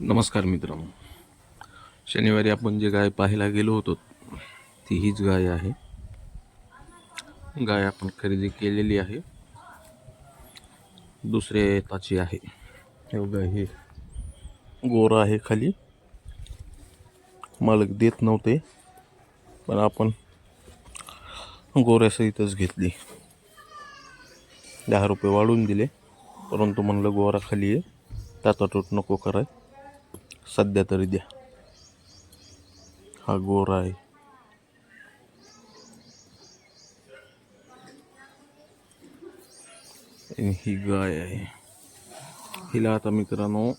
नमस्कार मित्रांनो. शनिवारी आपण जे गाय पाहायला गेलो होतो ती हीच गाय आहे. गाय आपण खरेदी केलेली आहे. दुसऱ्या येताची आहे. गाय हे गोरा आहे खाली. मालक देत नव्हते पण आपण गोऱ्यासहितच घेतली. दहा रुपये वाढून दिले परंतु म्हणलं गोरा खाली आहे. ताटाटूट नको कराय. सध्या तरी द्या. हा गोरा आहे. ही गाय आहे. हिला आता मित्रांनो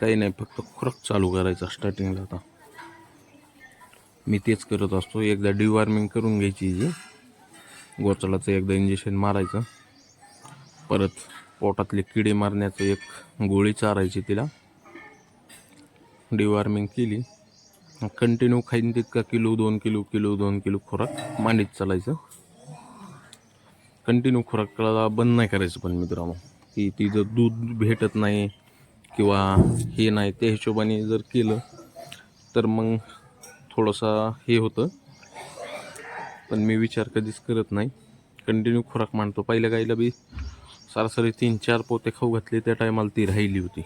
काही नाही फक्त खुरक चालू करायचा स्टार्टिंगला आता. मी तेच करत असतो. एकदा डिवॉर्मिंग करून घ्यायची जी. गोचडाचं एकदा इंजेक्शन मारायचं. परत पोटातले किडे मारण्याचं एक गोळी चारायची तिला. डिवॉर्मिंग केली. कंटिन्यू खाईन तितका किलो दोन किलो किलो दोन किलो खुराक मांडीत चालायचं. कंटिन्यू खुराकाला बंद नाही करायचं पण मित्रांनो. की तिचं दूध भेटत नाही किंवा हे नाही त्या हिशोबाने जर केलं तर मग थोडंसा हे होतं. पण मी विचार कधीच करत नाही. कंटिन्यू खुराक मांडतो. पहिल्या गाईला बी सरासरी तीन चार पोते खाऊ घातले त्या टायमाला ती राहिली होती.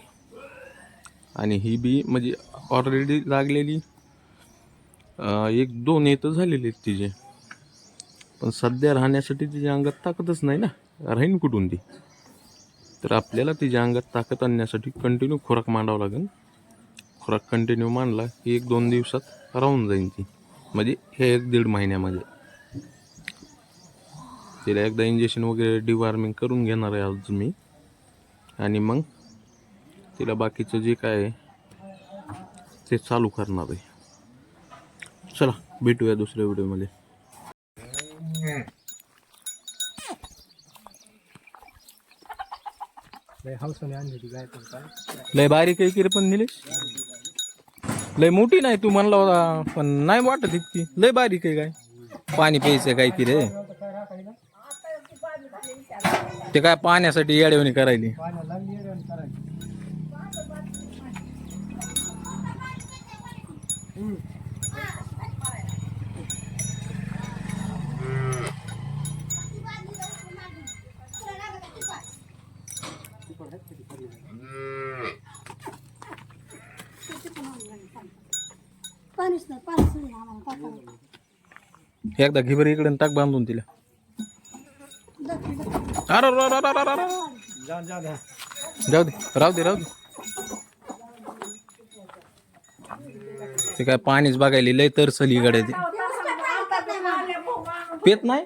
आणि ही बी म्हणजे ऑलरेडी लागलेली एक दोन येतं झालेली आहेत तिचे. पण सध्या राहण्यासाठी तिच्या अंगात ताकदच नाही ना. राहीन कुठून ती? तर आपल्याला तिच्या अंगात ताकद आणण्यासाठी कंटिन्यू खुराक मांडावं लागेल. खुराक कंटिन्यू मांडला की एक दोन दिवसात राहून जाईन ती. म्हणजे हे एक दीड महिन्यामध्ये. तिला एकदा इंजेक्शन वगैरे डिवॉर्मिंग करून घेणार आहे आज मी. आणि मग तिला बाकीचं जे काय आहे ते चालू करणार आहे. चला भेटूया दुसऱ्या व्हिडिओमध्ये. लय बारीक आहे की रे पण निलेश? लय मोठी नाही तू म्हणला होता पण नाही वाटत इतकी. लय बारीक आहे काय? पाणी प्यायचं काय की रे? ते काय पाण्यासाठी येड्यावणी करायली. पाण्याला करायची एकदा घिबर इकडे टाक बांधून तिला. अरे अरे, अरे, अरे, अरे, जाऊ दे राहू दे राहू दे. ते काय पाणीच बघायली लय तरसली इकडे ते. पेत नाही?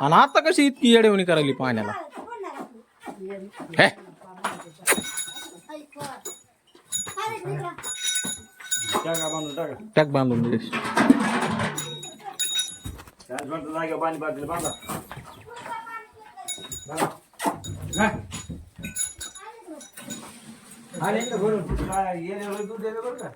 आणि आता कशी इतकी येडेवणी करायली पाण्याला? हे. बांधून टाक बांधून पाणी पाजलं बांधा बांधा. जा. आणि एकदा भरून काय येण्यावर दूध देतं बरं का